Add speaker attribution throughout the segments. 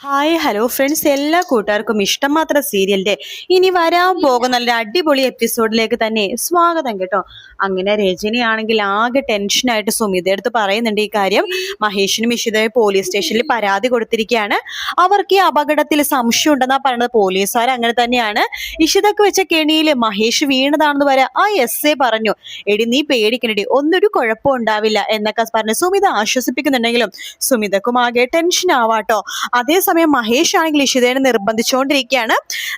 Speaker 1: Hi hello friends എല്ലാ കൂട്ടുകാർക്കും ഇഷ്ടം മാത്രം സീരിയലിന്റെ ഇനി വരാൻ പോകുന്ന നല്ല അടിപൊളി എപ്പിസോഡിലേക്ക് തന്നെ സ്വാഗതം കേട്ടോ. അങ്ങനെ രജനിയാണെങ്കിൽ ആകെ ടെൻഷനായിട്ട് സുമിത എടുത്ത് പറയുന്നുണ്ട് ഈ കാര്യം. മഹേഷിനും ഇഷിതയെ പോലീസ് സ്റ്റേഷനിൽ പരാതി കൊടുത്തിരിക്കുകയാണ്. അവർക്ക് ഈ അപകടത്തിൽ സംശയം ഉണ്ടെന്നാ പറയുന്നത്. പോലീസുകാർ അങ്ങനെ തന്നെയാണ്. ഇഷിതക്ക് വെച്ച കെണിയിൽ മഹേഷ് വീണതാണെന്ന് വരെ ആ എസ് എ പറഞ്ഞു. എടി നീ പേടിക്കണടി. ഒന്നൊരു കുഴപ്പം ഉണ്ടാവില്ല എന്നൊക്കെ പറഞ്ഞ് സുമിത ആശ്വസിപ്പിക്കുന്നുണ്ടെങ്കിലും സുമിതക്കും ആകെ ടെൻഷൻ ആവാട്ടോ. അതേസമയം മഹേഷ് ആണെങ്കിൽ ഇഷിതേനെ നിർബന്ധിച്ചുകൊണ്ടിരിക്കുകയാണ്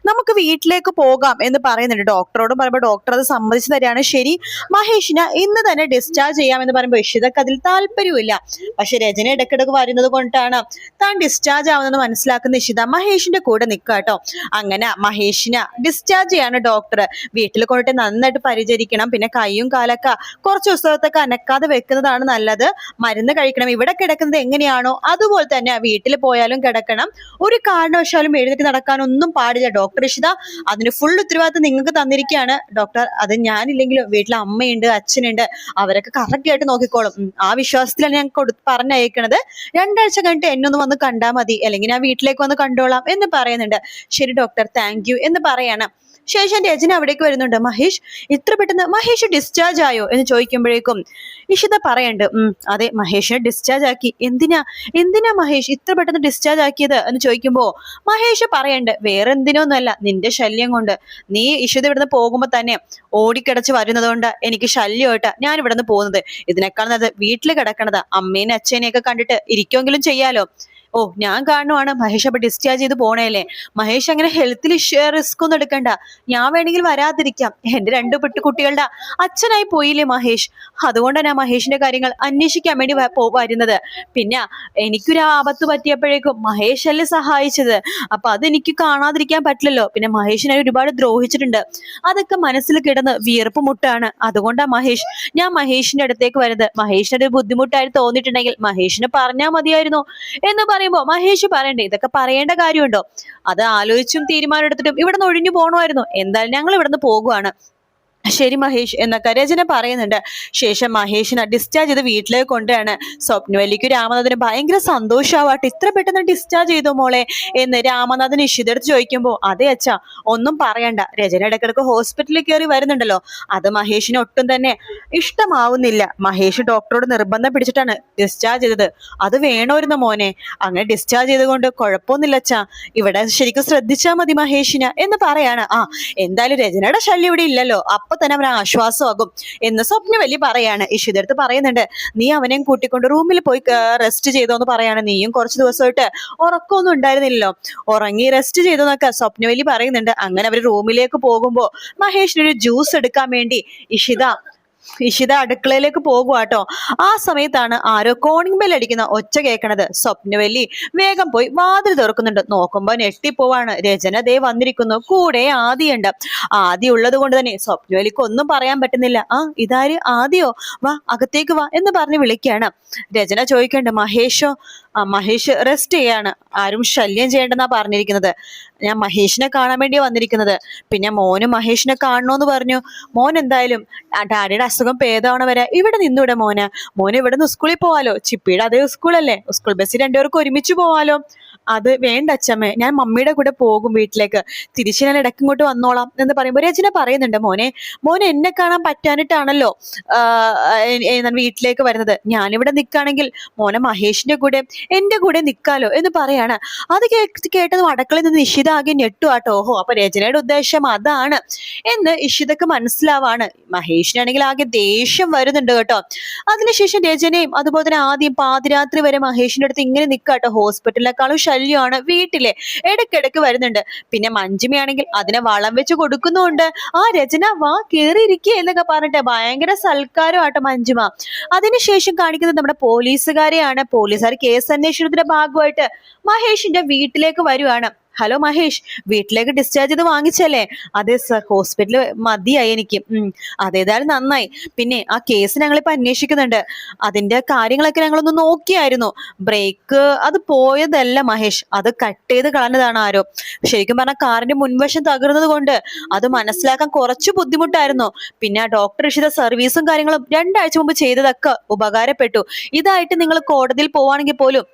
Speaker 1: നമുക്ക് വീട്ടിലേക്ക് പോകാം എന്ന് പറയുന്നുണ്ട്. ഡോക്ടറോടും പറയുമ്പോൾ ഡോക്ടർ അത് സമ്മതിച്ചു തരികയാണ് ശരി മഹേഷിനെ ഇന്ന് തന്നെ ഡിസ്ചാർജ് ചെയ്യാമെന്ന് പറയുമ്പോൾ ഇഷിതക്ക് അതിൽ താല്പര്യമില്ല പക്ഷെ രചന ഇടയ്ക്കിടക്ക് വരുന്നത് കൊണ്ടാണ് താൻ ഡിസ്ചാർജ് ആവുന്നത് മനസ്സിലാക്കുന്ന ഇഷിത മഹേഷിന്റെ കൂടെ നിൽക്കുക കേട്ടോ. അങ്ങനെ മഹേഷിനെ ഡിസ്ചാർജ് ചെയ്യാണ് ഡോക്ടർ. വീട്ടിൽ കൊണ്ടിട്ട് നന്നായിട്ട് പരിചരിക്കണം. പിന്നെ കൈയും കാലൊക്കെ കുറച്ച് ദിവസത്തൊക്കെ അനക്കാതെ വെക്കുന്നതാണ് നല്ലത്. മരുന്ന് കഴിക്കണം. ഇവിടെ കിടക്കുന്നത് എങ്ങനെയാണോ അതുപോലെ തന്നെ വീട്ടിൽ പോയാലും കിടക്കണം. ഒരു കാരണവശാലും എഴുന്നേറ്റ് നടക്കാനൊന്നും പാടില്ല. ഡോക്ടർ ഇഷിത അതിന് ഫുൾ ഉത്തരവാദിത്തം നിങ്ങൾക്ക് തന്നിരിക്കുകയാണ്. ഡോക്ടർ അത് ഞാനില്ലെങ്കിലും വീട്ടിൽ അമ്മയുണ്ട് അച്ഛനുണ്ട് അവരൊക്കെ കറക്റ്റ് ആയിട്ട് നോക്കിക്കോളും. ആ വിശ്വാസത്തിലാണ് ഞാൻ കൊടു പറഞ്ഞയക്കണത്. രണ്ടാഴ്ച കഴിഞ്ഞിട്ട് എന്നൊന്ന് വന്ന് കണ്ടാൽ മതി. അല്ലെങ്കിൽ ഞാൻ വീട്ടിലേക്ക് വന്ന് കണ്ടോളാം എന്ന് പറയുന്നുണ്ട്. ശരി ഡോക്ടർ താങ്ക് എന്ന് പറയാണ്. ശേഷം രചന അവിടേക്ക് വരുന്നുണ്ട്. മഹേഷ് ഇത്ര പെട്ടെന്ന് മഹേഷ് ഡിസ്ചാർജ് ആയോ എന്ന് ചോദിക്കുമ്പോഴേക്കും ഇഷിത പറയണ്ട്. ഉം അതെ മഹേഷിനെ ഡിസ്ചാർജ് ആക്കി. എന്തിനാ എന്തിനാ മഹേഷ് ഇത്ര പെട്ടെന്ന് ഡിസ്ചാർജ് ആക്കിയത്? എന്ന് ചോദിക്കുമ്പോൾ മഹേഷ് പറയണ്ട് വേറെ എന്തിനൊന്നുമല്ല നിന്റെ ശല്യം കൊണ്ട്. നീ ഇഷിത ഇവിടുന്ന് പോകുമ്പോ തന്നെ ഓടിക്കിടച്ച് വരുന്നതുകൊണ്ട് എനിക്ക് ശല്യമായിട്ട് ഞാൻ ഇവിടുന്ന് പോകുന്നത്. ഇതിനേക്കാൾ നല്ലത് വീട്ടിൽ കിടക്കണത്. അമ്മേനെ അച്ഛനെയൊക്കെ കണ്ടിട്ട് ഇരിക്കുമെങ്കിലും ചെയ്യാലോ. ഓ ഞാൻ കാണുവാണ് മഹേഷ് അപ്പൊ ഡിസ്ചാർജ് ചെയ്ത് പോണേലേ മഹേഷ് അങ്ങനെ ഹെൽത്തിൽ റിസ്ക് ഒന്നും എടുക്കണ്ട. ഞാൻ വേണമെങ്കിൽ വരാതിരിക്കാം. എന്റെ രണ്ട് പെട്ടുകുട്ടികളുടെ അച്ഛനായി പോയില്ലേ മഹേഷ്? അതുകൊണ്ടാണ് ഞാൻ മഹേഷിന്റെ കാര്യങ്ങൾ അന്വേഷിക്കാൻ വേണ്ടി വരുന്നത്. പിന്നെ എനിക്കൊരു ആപത്ത് പറ്റിയപ്പോഴേക്കും മഹേഷ് അല്ലേ സഹായിച്ചത്. അപ്പൊ അതെനിക്ക് കാണാതിരിക്കാൻ പറ്റില്ലല്ലോ. പിന്നെ മഹേഷിനെ ഒരുപാട് ദ്രോഹിച്ചിട്ടുണ്ട്. അതൊക്കെ മനസ്സിൽ കിടന്ന് വിയർപ്പ് മുട്ടാണ്. അതുകൊണ്ടാണ് മഹേഷ് ഞാൻ മഹേഷിന്റെ അടുത്തേക്ക് വരുന്നത്. മഹേഷിനൊരു ബുദ്ധിമുട്ടായി തോന്നിയിട്ടുണ്ടെങ്കിൽ മഹേഷിന് പറഞ്ഞാൽ മതിയായിരുന്നു. എന്ന് പറയുമ്പോ മഹേഷ് പറയണ്ടേ ഇതൊക്കെ പറയേണ്ട കാര്യമുണ്ടോ? അത് ആലോചിച്ചും തീരുമാനം എടുത്തിട്ടും ഇവിടെ നിന്ന് ഒഴിഞ്ഞു പോകണമായിരുന്നു എന്തായാലും ഞങ്ങൾ ഇവിടെ നിന്ന് പോകുവാണ്. ശരി മഹേഷ് എന്നൊക്കെ രചന പറയുന്നുണ്ട്. ശേഷം മഹേഷിനെ ഡിസ്ചാർജ് ചെയ്ത് വീട്ടിലേക്ക് കൊണ്ടുവരാണ് സ്വപ്നവല്ലിക്ക് രാമനാഥന് ഭയങ്കര സന്തോഷമാവട്ടെ ഇത്ര പെട്ടെന്ന് ഡിസ്ചാർജ് ചെയ്തു മോളെ? എന്ന് രാമനാഥൻ ഇഷിതെടുത്ത് ചോദിക്കുമ്പോൾ അതെ അച്ഛാ ഒന്നും പറയണ്ട. രചന ഇടയ്ക്കിടയ്ക്ക് ഹോസ്പിറ്റലിൽ കയറി വരുന്നുണ്ടല്ലോ. അത് മഹേഷിന് ഒട്ടും തന്നെ ഇഷ്ടമാവുന്നില്ല. മഹേഷ് ഡോക്ടറോട് നിർബന്ധം പിടിച്ചിട്ടാണ് ഡിസ്ചാർജ് ചെയ്തത്. അത് വേണമായിരുന്നു മോനെ. അങ്ങനെ ഡിസ്ചാർജ് ചെയ്തുകൊണ്ട് കുഴപ്പമൊന്നുമില്ല അച്ഛാ. ഇവിടെ ശരിക്കും ശ്രദ്ധിച്ചാൽ മതി മഹേഷിന് എന്ന് പറയാണ്. ആ എന്തായാലും രചനയുടെ ശല്യം ഇവിടെ ഇല്ലല്ലോ. അപ്പൊ തന്നെ അവൻ ആശ്വാസമാകും എന്ന് സ്വപ്നവല്ലി പറയാണ്. ഇഷിതെടുത്ത് പറയുന്നുണ്ട് നീ അവനെയും കൂട്ടിക്കൊണ്ട് റൂമിൽ പോയി റെസ്റ്റ് ചെയ്തോന്ന് പറയാണ്. നീയും കുറച്ച് ദിവസമായിട്ട് ഉറക്കമൊന്നും ഉണ്ടായിരുന്നില്ലല്ലോ. ഉറങ്ങി റെസ്റ്റ് ചെയ്തോന്നൊക്കെ സ്വപ്നവല്ലി പറയുന്നുണ്ട്. അങ്ങനെ അവർ റൂമിലേക്ക് പോകുമ്പോ മഹേഷിനൊരു ജ്യൂസ് എടുക്കാൻ വേണ്ടി ഇഷിത ഇഷിത അടുക്കളയിലേക്ക് പോകുക കേട്ടോ ആ സമയത്താണ് ആരോ കോണിംഗ് ബെൽ അടിക്കുന്ന ഒച്ച കേൾക്കണത്. സ്വപ്നവല്ലി വേഗം പോയി വാതിൽ തുറക്കുന്നുണ്ട്. നോക്കുമ്പോ ഞെട്ടിപ്പോവാണ്. രചന ദേ വന്നിരിക്കുന്നു. കൂടെ ആദിയുണ്ട്. ആദി ഉള്ളത് കൊണ്ട് തന്നെ സ്വപ്നവലിക്ക് ഒന്നും പറയാൻ പറ്റുന്നില്ല. ആ ഇതാര്? ആദിയോ? വാ അകത്തേക്ക് വാ എന്ന് പറഞ്ഞ് വിളിക്കുകയാണ് രചന ചോദിക്കണ്ട് മഹേഷോ മഹേഷ് റെസ്റ്റ് ചെയ്യാണ്. ആരും ശല്യം ചെയ്യേണ്ടെന്നാ പറഞ്ഞിരിക്കുന്നത്. ഞാൻ മഹേഷിനെ കാണാൻ വേണ്ടി വന്നിരിക്കുന്നത്. പിന്നെ മോന് മഹേഷിനെ കാണണോന്ന് പറഞ്ഞു. മോൻ എന്തായാലും ഡാഡിയുടെ അസുഖം ഭേദമാണ് വരെ. ഇവിടെ നിന്നൂടെ മോന്. മോന് ഇവിടെ നിന്ന് സ്കൂളിൽ പോവാലോ. ചിപ്പിയുടെ അതേ സ്കൂളല്ലേ. സ്കൂൾ ബസ്സിൽ രണ്ടുപേർക്ക് ഒരുമിച്ച് പോവാലോ. അത് വേണ്ട അച്ഛമ്മേ. ഞാൻ മമ്മിയുടെ കൂടെ പോകും വീട്ടിലേക്ക്. തിരിച്ച് ഞാൻ ഇടയ്ക്ക് ഇങ്ങോട്ട് വന്നോളാം എന്ന് പറയുമ്പോൾ രചന പറയുന്നുണ്ട് മോനെ. മോനെ എന്നെ കാണാൻ പറ്റാനിട്ടാണല്ലോ വീട്ടിലേക്ക് വരുന്നത്. ഞാനിവിടെ നിൽക്കുകയാണെങ്കിൽ മോനെ മഹേഷിന്റെ കൂടെ എന്റെ കൂടെ നിൽക്കാലോ എന്ന് പറയാണ്. അത് കേട്ടത് അടക്കളയിൽ നിന്ന് ഇഷിത ആകെ ഞെട്ടുവാട്ടോ ഓഹോ അപ്പൊ രചനയുടെ ഉദ്ദേശം അതാണ്. എന്ന് ഇഷിതക്ക് മനസ്സിലാവാണ്. മഹേഷിനാണെങ്കിൽ ആകെ ദേഷ്യം വരുന്നുണ്ട് കേട്ടോ. അതിനുശേഷം രചനയും അതുപോലെ തന്നെ ആദ്യം പാതിരാത്രി വരെ മഹേഷിന്റെ അടുത്ത് ഇങ്ങനെ നിൽക്കാട്ടോ ഹോസ്പിറ്റലിനേക്കാളും ശല്യമാണ്. വീട്ടിലെ ഇടയ്ക്കിടയ്ക്ക് വരുന്നുണ്ട്. പിന്നെ മഞ്ജുമയാണെങ്കിൽ അതിനെ വളം വെച്ച് കൊടുക്കുന്നുണ്ട് ആ രചന വാ കേറിയിരിക്കുക എന്നൊക്കെ പറഞ്ഞിട്ട് ഭയങ്കര സൽക്കാരമാട്ടോ മഞ്ജുമ. അതിനുശേഷം കാണിക്കുന്നത് നമ്മുടെ പോലീസുകാരെയാണ്. പോലീസുകാർ കേസ് അന്വേഷണത്തിന്റെ ഭാഗമായിട്ട് മഹേഷിന്റെ വീട്ടിലേക്ക് വരുവാണ്. ഹലോ മഹേഷ്. വീട്ടിലേക്ക് ഡിസ്ചാർജ് ചെയ്ത് വാങ്ങിച്ചല്ലേ? അതെ സർ ഹോസ്പിറ്റലിൽ മതിയായി എനിക്ക്. അതേതായാലും നന്നായി. പിന്നെ ആ കേസ് ഞങ്ങളിപ്പോൾ അന്വേഷിക്കുന്നുണ്ട്. അതിന്റെ കാര്യങ്ങളൊക്കെ ഞങ്ങളൊന്ന് നോക്കിയായിരുന്നു. ബ്രേക്ക് അത് പോയതല്ല മഹേഷ്. അത് കട്ട് ചെയ്ത് കളഞ്ഞതാണ് ആരോ. ശരിക്കും പറഞ്ഞാൽ കാറിന്റെ മുൻവശം തകർന്നത് കൊണ്ട് അത് മനസ്സിലാക്കാൻ കുറച്ച് ബുദ്ധിമുട്ടായിരുന്നു. പിന്നെ ഡോക്ടർ ഇഷിത സർവീസും കാര്യങ്ങളും രണ്ടാഴ്ച മുമ്പ് ചെയ്തതൊക്കെ ഉപകാരപ്പെട്ടു. ഇതായിട്ട് നിങ്ങൾ കോടതിയിൽ പോവാണെങ്കിൽ പോലും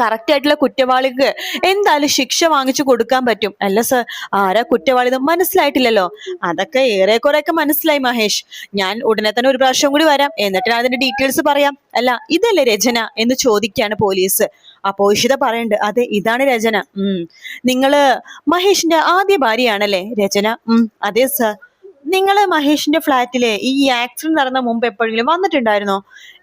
Speaker 1: കറക്റ്റ് ആയിട്ടുള്ള കുറ്റവാളിക്ക് എന്തായാലും ശിക്ഷ വാങ്ങിച്ചു കൊടുക്കാൻ പറ്റും. അല്ല സർ ആരാ കുറ്റവാളി മനസ്സിലായിട്ടില്ലല്ലോ. അതൊക്കെ ഏറെ ഏറെക്കുറെയൊക്കെ മനസ്സിലായി മഹേഷ്. ഞാൻ ഉടനെ തന്നെ ഒരു പ്രാവശ്യം കൂടി വരാം. എന്നിട്ട് ഞാൻ അതിന്റെ ഡീറ്റെയിൽസ് പറയാം. അല്ല ഇതല്ലേ രചന എന്ന് ചോദിക്കാണ് പോലീസ് അപ്പോ ഇഷിത പറയുന്നുണ്ട് അതെ ഇതാണ് രചന. ഉം. നിങ്ങൾ മഹേഷിന്റെ ആദ്യ ഭാര്യയാണല്ലേ രചന? ഉം അതെ സർ നിങ്ങൾ മഹേഷിന്റെ ഫ്ലാറ്റിലെ ഈ ആക്സിഡന്റ് നടന്ന മുമ്പ് എപ്പോഴെങ്കിലും വന്നിട്ടുണ്ടായിരുന്നോ?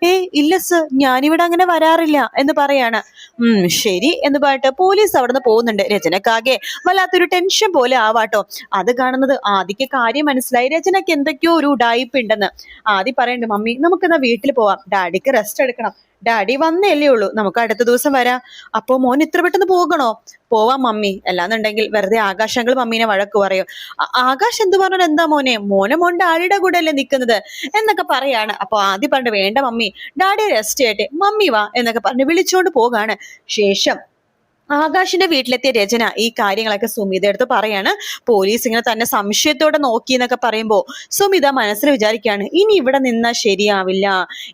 Speaker 1: ഏ ഇല്ല സർ ഞാനിവിടെ അങ്ങനെ വരാറില്ല എന്ന് പറയാണ്. ഉം ശരി എന്ന് പറഞ്ഞിട്ട് പോലീസ് അവിടുന്ന് പോകുന്നുണ്ട്. രചനക്കാകെ വല്ലാത്തൊരു ടെൻഷൻ പോലെ ആവാട്ടോ. അത് കാണുന്നത് ആദിക്ക് കാര്യം മനസ്സിലായി. രചനക്ക് എന്തൊക്കെയോ ഒരു ഉടായ്പ ഉണ്ടെന്ന് ആദി പറയുന്നുണ്ട് മമ്മി നമുക്കെന്നാ വീട്ടിൽ പോവാം. ഡാഡിക്ക് റെസ്റ്റ് എടുക്കണം. ഡാഡി വന്നല്ലേ ഉള്ളൂ. നമുക്ക് അടുത്ത ദിവസം വരാം. അപ്പോ മോൻ ഇത്ര പെട്ടെന്ന് പോകണോ? പോവാം മമ്മി. അല്ലാന്നുണ്ടെങ്കിൽ വെറുതെ ആകാശങ്ങൾ മമ്മീനെ വഴക്ക് പറയും. "ആ- ആകാശ് എന്ത് പറഞ്ഞാൽ എന്താ മോനെ? മോനെ മോൻ ഡാഡിയുടെ കൂടെ അല്ലേ നിൽക്കുന്നത്? എന്നൊക്കെ പറയാണ്. അപ്പൊ ആദ്യം പറഞ്ഞു വേണ്ട മമ്മി. ഡാഡി റെസ്റ്റ് ചെയ്യട്ടെ. മമ്മി വാ എന്നൊക്കെ പറഞ്ഞ് വിളിച്ചുകൊണ്ട് പോകാണ്. ശേഷം ആകാശിന്റെ വീട്ടിലെത്തിയ രചന ഈ കാര്യങ്ങളൊക്കെ സുമിത എടുത്ത് പറയാണ്. പോലീസ് ഇങ്ങനെ തന്നെ സംശയത്തോടെ നോക്കി എന്നൊക്കെ പറയുമ്പോ സുമിത മനസ്സിൽ വിചാരിക്കുകയാണ് ഇനി ഇവിടെ നിന്നാ ശരിയാവില്ല.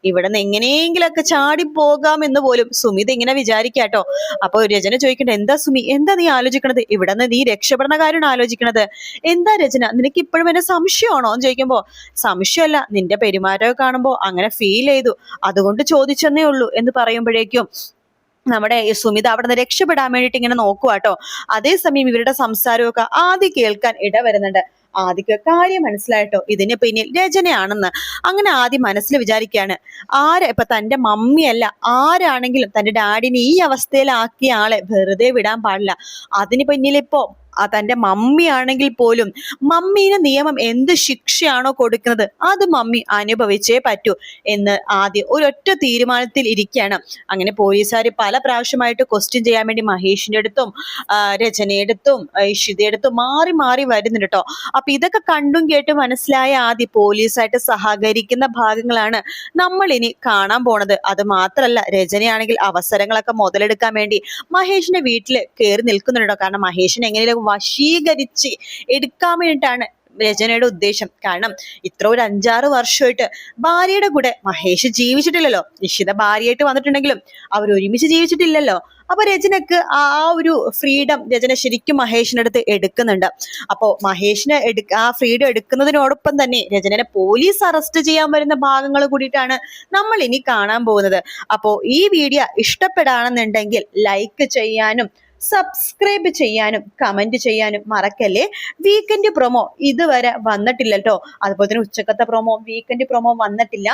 Speaker 1: ഇവിടെ നിന്ന് എങ്ങനെയെങ്കിലൊക്കെ ചാടി പോകാം എന്ന് പോലും. സുമിത ഇങ്ങനെ വിചാരിക്കാട്ടോ അപ്പൊ രചന ചോദിക്കട്ടെ എന്താ സുമി എന്താ നീ ആലോചിക്കണത്? ഇവിടെ നിന്ന് നീ രക്ഷപ്പെടുന്ന കാര്യമാണ് ആലോചിക്കണത്? എന്താ രചന? നിനക്ക് ഇപ്പോഴും എന്നെ സംശയമാണോ? എന്ന് ചോദിക്കുമ്പോ സംശയമല്ല നിന്റെ പെരുമാറ്റമൊക്കെ കാണുമ്പോ അങ്ങനെ ഫീൽ ചെയ്തു. അതുകൊണ്ട് ചോദിച്ചെന്നേ ഉള്ളൂ എന്ന് പറയുമ്പോഴേക്കും നമ്മുടെ സുമിത അവിടെ നിന്ന് രക്ഷപ്പെടാൻ വേണ്ടിയിട്ട് ഇങ്ങനെ നോക്കുവാട്ടോ അതേസമയം ഇവരുടെ സംസാരമൊക്കെ ആദ്യം കേൾക്കാൻ ഇടവരുന്നുണ്ട്. ആദ്യക്ക് കാര്യം മനസ്സിലായിട്ടോ? ഇതിന് പിന്നിൽ രചനയാണെന്ന്. അങ്ങനെ ആദ്യം മനസ്സിൽ വിചാരിക്കുകയാണ് ആര് ഇപ്പൊ തന്റെ മമ്മിയല്ല ആരാണെങ്കിലും തന്റെ ഡാഡിനെ ഈ അവസ്ഥയിലാക്കിയ ആളെ വെറുതെ വിടാൻ പാടില്ല. അതിന് പിന്നിലിപ്പോ ആ തന്റെ മമ്മി ആണെങ്കിൽ പോലും മമ്മീന് നിയമം എന്ത് ശിക്ഷയാണോ കൊടുക്കുന്നത് അത് മമ്മി അനുഭവിച്ചേ പറ്റൂ എന്ന് ആദ്യം ഒരൊറ്റ തീരുമാനത്തിൽ ഇരിക്കുകയാണ്. അങ്ങനെ പോലീസുകാർ പല പ്രാവശ്യമായിട്ട് ക്വസ്റ്റ്യൻ ചെയ്യാൻ വേണ്ടി മഹേഷിന്റെ അടുത്തും രചനയെടുത്തും ഇഷിതയെടുത്തും മാറി മാറി വരുന്നുണ്ട് കേട്ടോ അപ്പൊ ഇതൊക്കെ കണ്ടും കേട്ടും മനസ്സിലായ ആദ്യം പോലീസായിട്ട് സഹകരിക്കുന്ന ഭാഗങ്ങളാണ് നമ്മൾ ഇനി കാണാൻ പോണത്. അത് മാത്രല്ല രചനയാണെങ്കിൽ അവസരങ്ങളൊക്കെ മുതലെടുക്കാൻ വേണ്ടി മഹേഷിന്റെ വീട്ടിൽ കയറി നിൽക്കുന്നുണ്ടോ കാരണം മഹേഷിന് എങ്ങനെയും വശീകരിച്ച് എടുക്കാൻ വേണ്ടിയിട്ടാണ് രചനയുടെ ഉദ്ദേശം. കാരണം ഇത്ര ഒരു അഞ്ചാറ് വർഷമായിട്ട് ഭാര്യയുടെ കൂടെ മഹേഷ് ജീവിച്ചിട്ടില്ലല്ലോ. നിശ്ചിത ഭാര്യയായിട്ട് വന്നിട്ടുണ്ടെങ്കിലും അവർ ഒരുമിച്ച് ജീവിച്ചിട്ടില്ലല്ലോ. അപ്പൊ രചനക്ക് ആ ഒരു ഫ്രീഡം രചന ശരിക്കും മഹേഷിന്റെ അടുത്ത് എടുക്കുന്നുണ്ട്. അപ്പോ മഹേഷിനെ എടുക്ക ആ ഫ്രീഡം എടുക്കുന്നതിനോടൊപ്പം തന്നെ രചനനെ പോലീസ് അറസ്റ്റ് ചെയ്യാൻ വരുന്ന ഭാഗങ്ങൾ കൂടിയിട്ടാണ് നമ്മൾ ഇനി കാണാൻ പോകുന്നത്. അപ്പോ ഈ വീഡിയോ ഇഷ്ടപ്പെടാണെന്നുണ്ടെങ്കിൽ ലൈക്ക് ചെയ്യാനും സബ്സ്ക്രൈബ് ചെയ്യാനും കമന്റ് ചെയ്യാനും മറക്കല്ലേ? വീക്കെൻഡ് പ്രൊമോ ഇതുവരെ വന്നിട്ടില്ല അതുപോലെ തന്നെ ഉച്ചക്കത്തെ പ്രൊമോ വീക്കെൻഡ് പ്രൊമോ വന്നിട്ടില്ല.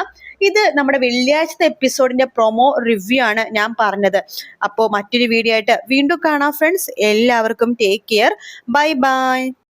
Speaker 1: ഇത് നമ്മുടെ വെള്ളിയാഴ്ചത്തെ എപ്പിസോഡിന്റെ പ്രൊമോ റിവ്യൂ ആണ് ഞാൻ പറഞ്ഞത്. അപ്പോൾ മറ്റൊരു വീഡിയോ ആയിട്ട് വീണ്ടും കാണാം ഫ്രണ്ട്സ് എല്ലാവർക്കും ടേക്ക് കെയർ ബൈ ബൈ